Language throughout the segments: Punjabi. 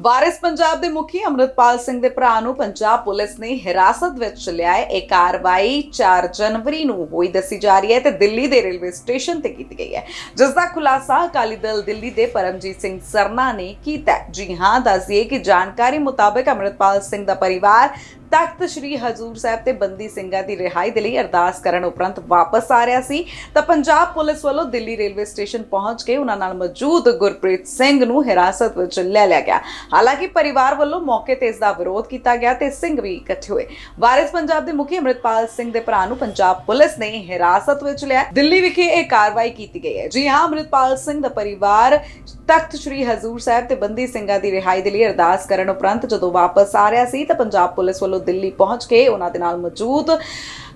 ਵਾਰਿਸ ਪੰਜਾਬ ਦੇ ਮੁਖੀ ਅਮਰਿਤਪਾਲ ਸਿੰਘ ਦੇ ਭਰਾ ਨੂੰ ਪੰਜਾਬ ਪੁਲਿਸ ਨੇ ਹਿਰਾਸਤ ਵਿੱਚ ਲਿਆ ਹੈ। ਇਹ ਕਾਰਵਾਈ 4 ਜਨਵਰੀ ਨੂੰ ਹੋਈ ਦੱਸੀ ਜਾ ਰਹੀ ਹੈ ਤੇ ਦਿੱਲੀ ਦੇ ਰੇਲਵੇ ਸਟੇਸ਼ਨ ਤੇ ਕੀਤੀ ਗਈ ਹੈ। ਜਿਸ ਦਾ ਖੁਲਾਸਾ ਅਕਾਲੀ ਦਲ ਦਿੱਲੀ ਦੇ ਪਰਮਜੀਤ ਸਿੰਘ ਸਰਨਾ ਨੇ ਕੀਤਾ ਜੀ ਹਾਂ ਦੱਸਿਏ ਕਿ ਜਾਣਕਾਰੀ ਮੁਤਾਬਕ ਅਮਰਿਤਪਾਲ ਸਿੰਘ ਦਾ ਪਰਿਵਾਰ ਤਖਤ ਸ੍ਰੀ ਹਜੂਰ ਸਾਹਿਬ ਤੇ ਬੰਦੀ ਸਿੰਘਾਂ ਦੀ ਰਿਹਾਈ ਦੇ ਲਈ ਅਰਦਾਸ ਕਰਨ ਉਪਰੰਤ ਵਾਪਸ ਆ ਰਿਹਾ ਸੀ। ਤਾਂ ਪੰਜਾਬ ਪੁਲਿਸ ਵੱਲੋਂ ਦਿੱਲੀ ਰੇਲਵੇ ਸਟੇਸ਼ਨ ਪਹੁੰਚ ਕੇ ਉਹਨਾਂ ਨਾਲ ਮੌਜੂਦ ਗੁਰਪ੍ਰੀਤ ਸਿੰਘ ਨੂੰ ਹਿਰਾਸਤ ਵਿੱਚ ਲੈ ਲਿਆ ਗਿਆ। ਹਾਲਾਂਕਿ ਪਰਿਵਾਰ ਵੱਲੋਂ ਮੌਕੇ ਤੇ ਇਸ ਦਾ ਵਿਰੋਧ ਕੀਤਾ ਗਿਆ ਤੇ ਸਿੰਘ ਵੀ ਇਕੱਠੇ ਹੋਏ। ਵਾਰਿਸ ਪੰਜਾਬ ਦੇ ਮੁਖੀ ਅਮਰਿਤਪਾਲ ਸਿੰਘ ਦੇ ਭਰਾ ਨੂੰ ਪੰਜਾਬ ਪੁਲਿਸ ਨੇ ਹਿਰਾਸਤ ਵਿੱਚ ਲਿਆ। ਦਿੱਲੀ ਵਿਖੇ ਇਹ ਕਾਰਵਾਈ ਕੀਤੀ ਗਈ ਹੈ। ਜੀ ਹਾਂ, ਅਮਰਿਤਪਾਲ ਸਿੰਘ ਦਾ ਪਰਿਵਾਰ ਤਖਤ ਸ੍ਰੀ ਹਜ਼ੂਰ ਸਾਹਿਬ ਤੇ ਬੰਦੀ ਸਿੰਘਾਂ ਦੀ ਰਿਹਾਈ ਦੇ ਲਈ ਅਰਦਾਸ ਕਰਨ ਉਪਰੰਤ ਜਦੋਂ ਵਾਪਸ ਆ ਰਿਹਾ ਸੀ ਤਾਂ ਪੰਜਾਬ ਪੁਲਿਸ ਵੱਲੋਂ ਦਿੱਲੀ ਪਹੁੰਚ ਕੇ ਉਹਨਾਂ ਦੇ ਨਾਲ ਮੌਜੂਦ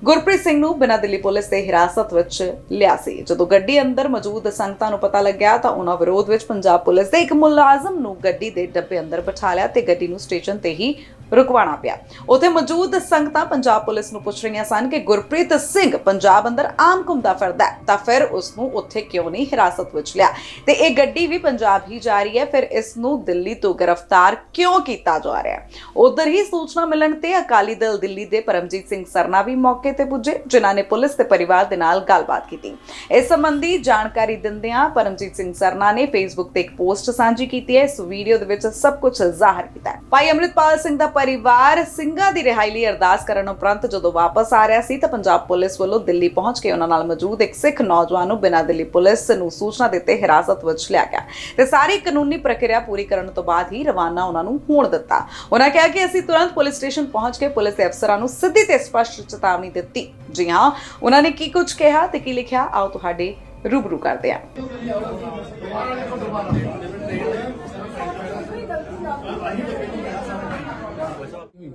ਗੁਰਪ੍ਰੀਤ ਸਿੰਘ ਨੂੰ ਬਿਨਾਂ ਦਿੱਲੀ ਪੁਲਿਸ ਦੇ ਹਿਰਾਸਤ ਵਿੱਚ ਲਿਆ ਸੀ। ਜਦੋਂ ਗੱਡੀ ਅੰਦਰ ਮੌਜੂਦ ਸੰਗਤਾਂ ਨੂੰ ਪਤਾ ਲੱਗਿਆ ਤਾਂ ਉਹਨਾਂ ਵਿਰੋਧ ਵਿੱਚ ਪੰਜਾਬ ਪੁਲਿਸ ਦੇ ਇੱਕ ਮੁਲਾਜ਼ਮ ਨੂੰ ਗੱਡੀ ਦੇ ਡੱਬੇ ਅੰਦਰ ਬਿਠਾ ਲਿਆ ਤੇ ਗੱਡੀ ਨੂੰ ਸਟੇਸ਼ਨ ਤੇ ਹੀ ਰੁਕਵਾਉਣਾ ਪਿਆ। ਉੱਥੇ ਮੌਜੂਦ ਸੰਗਤਾਂ ਪੰਜਾਬ ਪੁਲਿਸ ਨੂੰ ਪੁੱਛ ਰਹੀਆਂ ਸਨ ਕਿ ਗੁਰਪ੍ਰੀਤ ਸਿੰਘ ਪੰਜਾਬ ਅੰਦਰ ਆਮ ਘੁੰਮਦਾ ਫਿਰਦਾ ਹੈ, ਤਾਂ ਫਿਰ ਉਸ ਨੂੰ ਉੱਥੇ ਕਿਉਂ ਨਹੀਂ ਹਿਰਾਸਤ ਵਿੱਚ ਲਿਆ? ਤੇ ਇਹ ਗੱਡੀ ਵੀ ਪੰਜਾਬ ਹੀ ਜਾ ਰਹੀ ਹੈ, ਫਿਰ ਇਸ ਨੂੰ ਦਿੱਲੀ ਤੋਂ ਗ੍ਰਿਫਤਾਰ ਕਿਉਂ ਕੀਤਾ ਜਾ ਰਿਹਾ ਹੈ? ਉਧਰ ਹੀ ਸੂਚਨਾ ਮਿਲਣ ਤੇ ਅਕਾਲੀ ਦਲ ਦਿੱਲੀ ਦੇ ਪਰਮਜੀਤ ਸਿੰਘ ਸਰਨਾ ਵੀ ਮੌਕੇ ਤੇ ਪੁੱਜੇ, ਜਿਨ੍ਹਾਂ ਨੇ ਪੁਲਿਸ ਤੇ ਪਰਿਵਾਰ ਦੇ ਨਾਲ ਗੱਲਬਾਤ ਕੀਤੀ। ਇਸ ਸੰਬੰਧੀ ਜਾਣਕਾਰੀ ਦਿੰਦਿਆਂ ਪਰਮਜੀਤ ਸਿੰਘ ਸਰਨਾ ਨੇ ਫੇਸਬੁੱਕ ਤੇ ਇੱਕ ਪੋਸਟ ਸਾਂਝੀ ਕੀਤੀ ਹੈ। ਇਸ ਵੀਡੀਓ ਦੇ ਵਿੱਚ ਸਭ ਕੁਝ ਜ਼ਾਹਰ ਕੀਤਾ ਹੈ। ਭਾਈ ਅੰਮ੍ਰਿਤਪਾਲ ਸਿੰਘ ਦਾ ਪਰਿਵਾਰ ਸਿੰਘਾਂ ਦੀ ਰਿਹਾਈ ਲਈ ਅਰਦਾਸ ਕਰਨ ਉਪਰੰਤ ਜਦੋਂ ਵਾਪਸ ਆ ਰਿਹਾ ਸੀ ਤਾਂ ਪੰਜਾਬ ਪੁਲਿਸ ਵੱਲੋਂ ਦਿੱਲੀ ਪਹੁੰਚ ਕੇ ਉਹਨਾਂ ਨਾਲ ਮੌਜੂਦ ਇੱਕ ਸਿੱਖ ਨੌਜਵਾਨ ਨੂੰ ਬਿਨਾਂ ਦਿੱਲੀ ਪੁਲਿਸ ਨੂੰ ਸੂਚਨਾ ਦਿੱਤੇ ਹਿਰਾਸਤ ਵਿੱਚ ਲਿਆ ਗਿਆ। ਤੇ ਸਾਰੀ ਕਾਨੂੰਨੀ ਪ੍ਰਕਿਰਿਆ ਪੂਰੀ ਕਰਨ ਤੋਂ ਬਾਅਦ ਹੀ ਰਵਾਨਾ ਉਹਨਾਂ ਨੂੰ ਹੋਣ ਦਿੱਤਾ। ਉਹਨਾਂ ਕਿਹਾ ਕਿ ਅਸੀਂ ਤੁਰੰਤ ਪੁਲਿਸ ਸਟੇਸ਼ਨ ਪਹੁੰਚ ਕੇ ਪੁਲਿਸ ਦੇ ਅਫਸਰਾਂ ਨੂੰ ਸਿੱਧੀ ਤੇ ਸਪਸ਼ਟ ਚੇਤਾਵਨੀ ਦਿੱਤੀ। ਜੀ ਹਾਂ, ਉਹਨਾਂ ਨੇ ਕੀ ਕੁਝ ਕਿਹਾ ਤੇ ਕੀ ਲਿਖਿਆ? ਆਓ ਤੁਹਾਡੇ ਰੂਬਰੂ ਕਰਦੇ ਹਾਂ।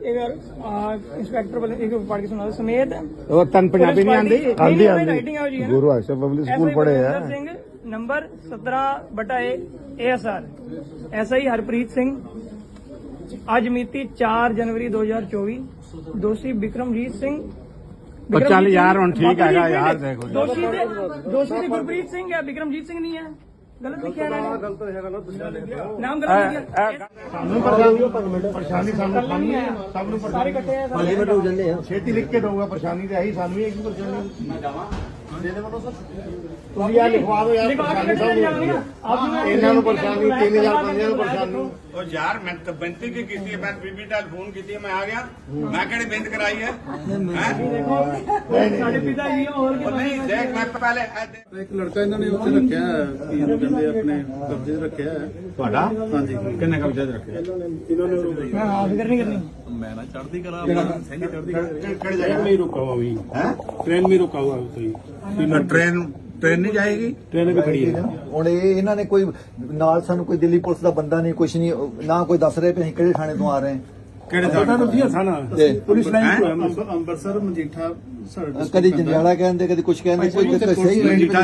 ਆ ਇੰਸਪੈਕਟਰ ਵੱਲੋਂ ਇੱਕ ਪੜ੍ਹ ਕੇ ਸੁਣਾ ਸਮੇਤ ਉਹ ਤਨ ਪੰਜਾਬੀ ਨਹੀਂ ਆਂਦੀ ਆਂਦੀ ਨਾ? ਗੁਰੂ ਹਰਸ਼ਾ ਪਬਲਿਕ ਸਕੂਲ ਪੜ੍ਹੇ ਆ। Singh number 17 ਬਟਾ A ASR SI Harpreet Singh ਅੱਜ ਮਿਤੀ 4 ਜਨਵਰੀ 2024 ਦੋਸ਼ੀ ਵਿਕਰਮਜੀਤ ਸਿੰਘ ਉਹ ਚੱਲ ਯਾਰ ਹੁਣ ਠੀਕ ਹੈਗਾ ਯਾਰ ਦੇਖੋ। ਦੋਸ਼ੀ ਤੇ ਦੋਸ਼ੀ ਤੇ ਗੁਰਪ੍ਰੀਤ ਸਿੰਘ ਹੈ ਵਿਕਰਮਜੀਤ ਸਿੰਘ ਨਹੀਂ ਹੈ। ਗਲਤ ਲਿਖਿਆ ਇਹਨਾਂ ਨੇ। ਗਲਤ ਹੈਗਾ ਨਾਮ ਗਲਤ ਲਿਖਿਆ। ਸਾਨੂੰ ਪਰੇਸ਼ਾਨੀ ਪਰੇਸ਼ਾਨੀ ਸਾਨੂੰ ਸਭ ਨੂੰ ਸਾਰੇ ਇਕੱਠੇ ਆ ਸਾਰੇ ਛੇਤੀ ਲਿਖ ਕੇ ਦਊਗਾ ਪਰੇਸ਼ਾਨੀ ਤੇ ਆਹੀ ਸਾਨੂੰ ਵੀ ਇੱਕ ਪਰੇਸ਼ਾਨੀ। ਮੈਂ ਜਾਵਾਂ। ਦੇ ਦੇ ਬਟੋ ਸਰ ਤੁਸੀਂ ਆ ਲਿਖਵਾ ਦਿਓ ਯਾਰ ਪਰੇਸ਼ਾਨੀ ਸਭ ਨੂੰ। ਇਹਨਾਂ ਨੂੰ ਪਰੇਸ਼ਾਨੀ 3000 ਬੰਦਿਆਂ ਨੂੰ ਪਰੇਸ਼ਾਨੀ। ਉਹ ਯਾਰ ਮੈਂ ਤਾਂ ਬੇਨਤੀ ਕੀ ਕੀਤੀ ਹੈ ਮੈਂ ਬੀਬੀ ਨਾਲ ਫੋਨ ਕੀਤੀ ਹੈ ਮੈਂ ਆ ਗਿਆ। ਮੈਂ ਕਿਹੜੀ ਬੇਨਤ ਕਰਾਈ ਹੈ? ਮੈਂ ਤੁਹਾਡਾ? ਕਿੰਨੇ ਕਬਜ਼ੇ 'ਚ ਰੱਖਿਆ? ਮੈਂ ਨਾ ਚੜਦੀ ਕਰਾ ਸਿੰਘ ਚੜਦੀ ਕਿਹੜੀ ਜਗ੍ਹਾ? ਮੈਂ ਰੁਕਾਵਾਂ ਵੀ। ਹੈ? ਟ੍ਰੇਨ ਮੇ ਰੁਕਾਵਾਂ ਤੁਸੀਂ ਟ੍ਰੇਨ ਟ੍ਰੇਨ ਨਹੀਂ ਜਾਏਗੀ? ਟ੍ਰੇਨ ਵੀ ਖੜੀ ਹੈ। ਹੁਣ ਇਹ ਇਹਨਾਂ ਨੇ ਕੋਈ ਨਾਲ ਸਾਨੂੰ ਕੋਈ ਦਿੱਲੀ ਪੁਲਿਸ ਦਾ ਬੰਦਾ ਨਹੀਂ ਕੁਛ ਨਹੀਂ ਨਾ ਕੋਈ ਦੱਸ ਰਹੇ ਵੀ ਅਸੀਂ ਕਿਹੜੇ ਥਾਣੇ ਤੋਂ ਆ ਰਹੇ ਕਿਹੜੇ ਥਾਣੇ? ਤੋਂ ਜੀ ਸਾਨਾ ਪੁਲਿਸ ਲਾਈਨ ਤੋਂ ਅੰਮ੍ਰਿਤਸਰ ਮਜੀਠਾ ਕਦੀ ਜੰਡਿਆਲਾ ਕਹਿੰਦੇ ਕਦੀ ਕੁਝ ਕਹਿੰਦੇ ਕੋਈ ਸਹੀ ਮਜੀਠਾ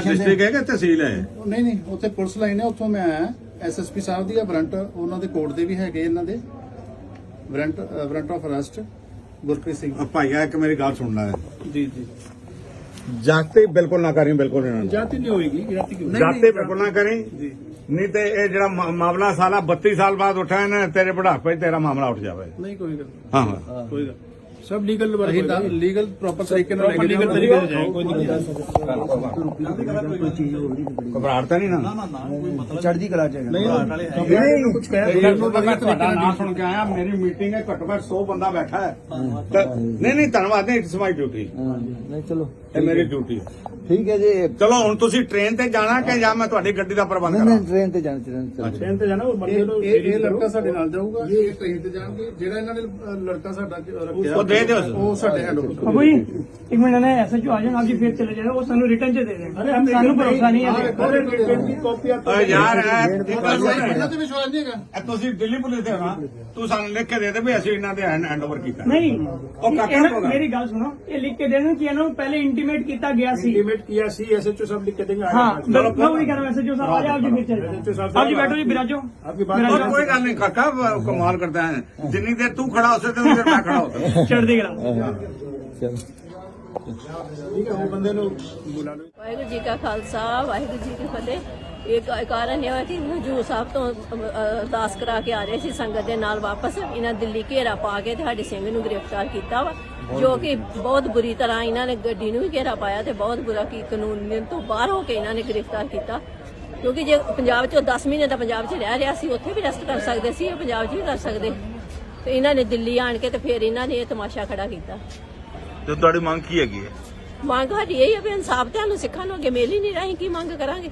ਨਹੀਂ ਨਹੀਂ ਉੱਥੇ ਪੁਲਿਸ ਲਾਈਨ ਹੈ ਉੱਥੋਂ ਮੈਂ ਆਇਆ। ਐਸਐਸਪੀ ਸਾਹਿਬ ਦੀ ਆ ਵਾਰੰਟ ਉਹਨਾਂ ਦੇ ਕੋਰਟ ਦੇ ਵੀ ਹੈਗੇ ਇਹਨਾਂ ਦੇ। Warrant warrant of arrest Gurpreet Singh. ਭਾਈਆ ਇੱਕ ਮੇਰੀ ਗੱਲ ਸੁਣਨਾ ਲੈ ਜੀ ਜੀ। ਜਾਤੇ ਬਿਲਕੁਲ ਨਾ ਕਰੀ ਬਿਲਕੁਲ ਇਹਨਾਂ ਨੂੰ ਜਾਤੀ ਨਹੀਂ ਹੋਏਗੀ ਜਾਤੀ ਕਿਉਂ ਜਾਤੇ ਬਿਲਕੁਲ ਨਾ ਕਰੀ ਜੀ ਨਹੀਂ ਤੇ ਇਹ ਜਿਹੜਾ ਮਾਮਲਾ ਸਾਲਾ 32 ਸਾਲ ਬਾਅਦ ਉੱਠਿਆ ਇਹਨੇ ਤੇਰੇ ਬੁਢਾਪੇ ਤੇਰਾ ਮਾਮਲਾ ਉੱਠ ਜਾਵੇ ਨਹੀਂ ਕੋਈ ਗੱਲ ਹਾਂ ਹਾਂ ਕੋਈ ਗੱਲ ਸਭ ਲੀਗਲ ਬਾਰੇ ਲੀਗਲ ਪ੍ਰੋਪਰ ਤਰੀਕੇ ਨਾਲ ਲੈ ਕੇ ਲੀਗਲ ਤਰੀਕੇ ਨਾਲ ਜਾਏ ਕੋਈ ਦਿੱਕਤ ਘਬਰਾਹਟ ਤਾਂ ਨਹੀਂ ਨਾ। ਚੜ੍ਹਦੀ ਕਲਾ ਚ ਨਹੀਂ ਕੁਝ ਕਹਿ ਤੁਹਾਡਾ ਨਾਮ ਸੁਣ ਕੇ ਆਇਆ ਮੇਰੀ ਮੀਟਿੰਗ ਹੈ ਘੱਟੋ ਘੱਟ 100 ਬੰਦਾ ਬੈਠਾ ਹੈ। ਤਾਂ- ਨਹੀਂ ਨਹੀਂ ਧੰਨਵਾਦ ਨਹੀਂ ਇਟਸ ਮਾਈ ਡਿਊਟੀ ਹਾਂ, ਨਹੀਂ ਚਲੋ ਇਹ ਮੇਰੀ ਡਿਊਟੀ ਠੀਕ ਹੈ ਜੀ ਚਲੋ ਹੁਣ ਤੁਸੀਂ ਟ੍ਰੇਨ ਤੇ ਜਾਣਾ ਕਿ ਜਾਂ ਮੈਂ ਤੁਹਾਡੀ ਗੱਡੀ ਦਾ ਪ੍ਰਬੰਧ ਨਹੀਂ ਕਰਾਂ? ਨਹੀਂ ਟ੍ਰੇਨ ਤੇ ਜਾਣਾ ਟ੍ਰੇਨ ਤੇ ਚੱਲੋ। ਟ੍ਰੇਨ ਤੇ ਜਾਣਾ ਉਹ ਬੰਦੇ ਨੂੰ ਇਹ ਲੜਕਾ ਸਾਡੇ ਨਾਲ ਜਾਊਗਾ ਇਹ ਟ੍ਰੇਨ ਤੇ ਜਾਣਗੇ ਜਿਹੜਾ ਇਹਨਾਂ ਨੇ ਲੜਕਾ ਸਾਡਾ ਰੱਖਿਆ। दे दो वो साढ़े हेलो भाई एक मिनट ना ऐसा जो आ जाए आप जी फिर चले जाए वो सानू रिटर्न च दे दें अरे हम सानू भरोसा नहीं है ਯਾਰ ਇਹਨਾਂ ਤੇ ਵਿਸ਼ਵਾਸ ਨਹੀਂ ਹੈਗਾ ਇਹ ਤੁਸੀਂ ਦਿੱਲੀ ਪੁਲਿਸ ਦੇ ਹੋ ਨਾ ਤੂੰ ਸਾਨੂੰ ਲਿਖ ਕੇ ਦੇ ਦੇ ਵੀ ਅਸੀਂ ਇਹਨਾਂ ਦੇ ਹੈਂਡ ਓਵਰ ਕੀਤਾ ਨਹੀਂ ਉਹ ਕਾਕਾ ਇਹਨਾਂ- ਹੋਗਾ। ਮੇਰੀ ਗੱਲ ਸੁਣੋ ਇਹ ਲਿਖ ਕੇ ਦੇਣ ਕਿ ਇਹਨਾਂ ਨੂੰ ਪਹਿਲੇ ਇੰਟੀਮੇਟ ਕੀਤਾ ਗਿਆ ਸੀ लिमिट किया सी एसएचओ सब लिख के देंगे हाँ हाँ मैं मैं वही कह रहा हूँ ऐसे जो साहब आ जाओ आप जी फिर चले जाओ। आप जी बैठो जी बिराजो आपकी बात और कोई बिराजो। ਗੱਲ ਨਹੀਂ ਕਾਕਾ वो कमाल करता है जितनी देर तू खड़ा हो सकते उतनी देर मैं खड़ा होता हूं। चलो ਚੜ੍ਹਦੀ ਕਲਾ ਚਲੋ ਠੀਕ ਹੈ ਉਹ ਬੰਦੇ ਨੂੰ ਬੁਲਾ ਲਓ ਵਾਹਿਗੁਰੂ ਜੀ ਕਾ ਖਾਲਸਾ, ਵਾਹਿਗੁਰੂ ਜੀ ਕੀ ਫਤਿਹ। ਇਹ ਕਾਰਨ ਇਹ ਹੋਇਆ ਕਿ ਹਜੂਰ ਸਾਹਿਬ ਤੋਂ ਅਰਦਾਸ ਕਰਾ ਕੇ ਆ ਰਹੇ ਸੀ ਸੰਗਤ ਦੇ ਨਾਲ ਵਾਪਸ। ਇਹਨਾਂ ਦਿੱਲੀ ਘੇਰਾ ਪਾ ਕੇ ਤੇ ਸਾਡੇ ਸਿੰਘ ਨੂੰ ਗ੍ਰਿਫਤਾਰ ਕੀਤਾ ਵਾ, ਜੋ ਕਿ ਬਹੁਤ ਬੁਰੀ ਤਰ੍ਹਾਂ ਇਹਨਾਂ ਨੇ ਗੱਡੀ ਨੂੰ ਵੀ ਘੇਰਾ ਪਾਇਆ ਤੇ ਬਹੁਤ ਬੁਰਾ ਕੀ ਕਾਨੂੰਨ ਦੇ ਤੋਂ ਬਾਹਰ ਹੋ ਕੇ ਇਹਨਾਂ ਨੇ ਗ੍ਰਿਫਤਾਰ ਕੀਤਾ। ਕਿਉਂਕਿ ਜੇ ਪੰਜਾਬ 'ਚ 10 ਮਹੀਨੇ ਦਾ ਪੰਜਾਬ 'ਚ ਰਹਿ ਰਿਹਾ ਸੀ, ਉੱਥੇ ਵੀ ਰੈਸਟ ਕਰ ਸਕਦੇ ਸੀ ਇਹ ਪੰਜਾਬ 'ਚ ਵੀ ਕਰ ਸਕਦੇ। ਤੇ ਇਹਨਾਂ ਨੇ ਦਿੱਲੀ ਆਣ ਕੇ ਤੇ ਫਿਰ ਇਹਨਾਂ ਨੇ ਇਹ ਤਮਾਸ਼ਾ ਖੜਾ ਕੀਤਾ। ਤੇ ਤੁਹਾਡੀ ਮੰਗ ਕੀ ਹੈਗੀ ਹੈ? ਮੰਗ ਸਾਡੀ ਇਹ ਹੈ ਵੀ ਇਨਸਾਫ ਤੁਹਾਨੂੰ ਸਿੱਖਾਂ ਨੂੰ ਅੱਗੇ ਮਿਲ ਹੀ ਨਹੀਂ ਰਹੀ ਕੀ ਮੰਗ ਕਰਾਂਗੇ?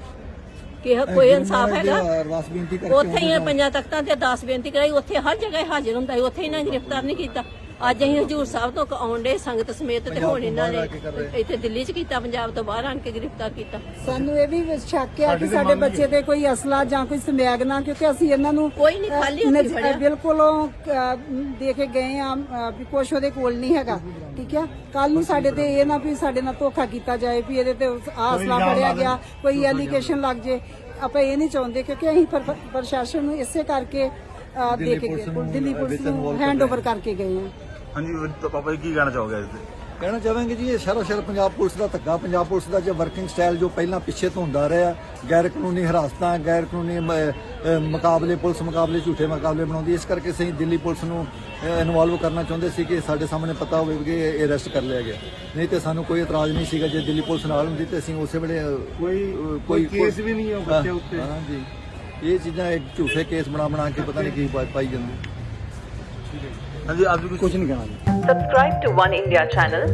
ਕਿ ਕੋਈ ਇਨਸਾਫ ਹੈਗਾ? ਅਰਦਾਸ ਬੇਨਤੀ ਕਰਕੇ ਉੱਥੇ ਹੀ ਇਹ ਪੰਜਾਂ ਤਖਤਾਂ ਤੇ 10 ਬੇਨਤੀ ਕਰਾਈ ਉੱਥੇ ਹਰ ਜਗ੍ਹਾ ਇਹ ਹਾਜ਼ਰ ਹੁੰਦਾ ਸੀ ਉੱਥੇ ਇਹਨਾਂ ਨੇ ਗ੍ਰਿਫਤਾਰ ਨਹੀਂ ਕੀਤਾ। ਅੱਜ ਅਸੀਂ ਹਜੂਰ ਸਾਹਿਬ ਤੋਂ ਆਉਂਦੇ ਸੰਗਤ ਸਮੇਤ ਤੇ ਹੁਣ ਇਹਨਾਂ ਨੇ ਇੱਥੇ ਦਿੱਲੀ 'ਚ ਕੀਤਾ ਪੰਜਾਬ ਤੋਂ ਬਾਹਰ ਆਣ ਕੇ ਗ੍ਰਿਫਤਾਰ ਕੀਤਾ। ਸਾਨੂੰ ਇਹ ਵੀ ਸ਼ੱਕ ਹੈ ਕਿ ਸਾਡੇ ਬੱਚੇ ਤੇ ਕੋਈ ਅਸਲਾ ਜਾਂ ਕੋਈ ਸਮੈਗ ਨਾ ਕਿਉਂਕਿ ਅਸੀਂ ਇਹਨਾਂ ਨੂੰ ਕੋਈ ਨਹੀਂ ਖਾਲੀ ਹੱਥੀਂ ਫੜਿਆ। ਬਿਲਕੁਲ ਦੇ ਕੇ ਗਏ ਆ ਵੀ ਕੁਛ ਉਹਦੇ ਕੋਲ ਨਹੀਂ ਹੈਗਾ ਠੀਕ ਹੈ ਕੱਲ ਨੂੰ ਸਾਡੇ ਤੇ ਇਹ ਨਾ ਵੀ ਸਾਡੇ ਨਾਲ ਧੋਖਾ ਕੀਤਾ ਜਾਏ ਵੀ ਇਹਦੇ ਤੇ ਆਹ ਅਸਲਾ ਫੜਿਆ ਗਿਆ ਕੋਈ ਐਲੀਗੇਸ਼ਨ ਲੱਗ ਜੇ। ਆਪਾਂ ਇਹ ਨਹੀਂ ਚਾਹੁੰਦੇ ਕਿਉਂਕਿ ਅਸੀਂ ਪ੍ਰ- ਪ੍ਰਸ਼ਾਸਨ ਨੂੰ ਇਸੇ ਕਰਕੇ ਦੇ ਕੇ ਦਿੱਲੀ ਪੁਲਿਸ ਨੂੰ ਹੈਂਡਓਵਰ ਕਰਕੇ ਗਏ ਆ। ਹਾਂਜੀ ਤਾਂ ਪਾਪਾ ਜੀ ਕੀ ਕਹਿਣਾ ਚਾਹੋਗੇ ਇਸ ਤੇ? ਕਹਿਣਾ ਚਾਹਾਂਗੇ ਜੀ ਇਹ ਸ਼ਹਿਰੋ ਸ਼ਹਿਰ ਪੰਜਾਬ ਪੁਲਿਸ ਦਾ ਧੱਕਾ ਪੰਜਾਬ ਪੁਲਿਸ ਦਾ ਜੋ ਵਰਕਿੰਗ ਸਟਾਈਲ ਜੋ ਪਹਿਲਾਂ ਪਿੱਛੇ ਤੋਂ ਹੁੰਦਾ ਰਿਹਾ ਗੈਰ ਕਾਨੂੰਨੀ ਹਰਾਸਤਾਂ ਗੈਰ ਕਾਨੂੰਨੀ ਮੁਕਾਬਲੇ ਪੁਲਿਸ ਮੁਕਾਬਲੇ ਝੂਠੇ ਮੁਕਾਬਲੇ ਬਣਾਉਂਦੀ ਇਸ ਕਰਕੇ ਅਸੀਂ ਦਿੱਲੀ ਪੁਲਿਸ ਨੂੰ ਇਨਵੋਲਵ ਕਰਨਾ ਚਾਹੁੰਦੇ ਸੀ ਕਿ ਸਾਡੇ ਸਾਹਮਣੇ ਪਤਾ ਹੋਵੇ ਕਿ ਇਹ ਅਰੈਸਟ ਕਰ ਲਿਆ ਗਿਆ। ਨਹੀਂ ਤੇ ਸਾਨੂੰ ਕੋਈ ਇਤਰਾਜ਼ ਨਹੀਂ ਸੀਗਾ ਜੇ ਦਿੱਲੀ ਪੁਲਿਸ ਨਾਲ ਹੁੰਦੀ ਤੇ ਅਸੀਂ ਉਸੇ ਵੇਲੇ ਕੋਈ ਕੋਈ ਕੇਸ ਵੀ ਨਹੀਂ ਹੈ ਉਹ ਬੱਚੇ ਉੱਤੇ। ਹਾਂ ਜੀ। ਇਹ ਚੀਜ਼ਾਂ ਇੱਕ ਝੂਠੇ ਕੇਸ ਬਣਾ ਬਣਾ ਕੇ ਪਤਾ ਨਹੀਂ ਕੀ ਪਾਈ ਜਾਂਦੀ। ਹਾਂਜੀ ਅੱਜ ਵੀ ਕੁਝ ਕੁਝ ਨਹੀਂ ਕਹਿਣਾ ਜੀ Subscribe to One India channel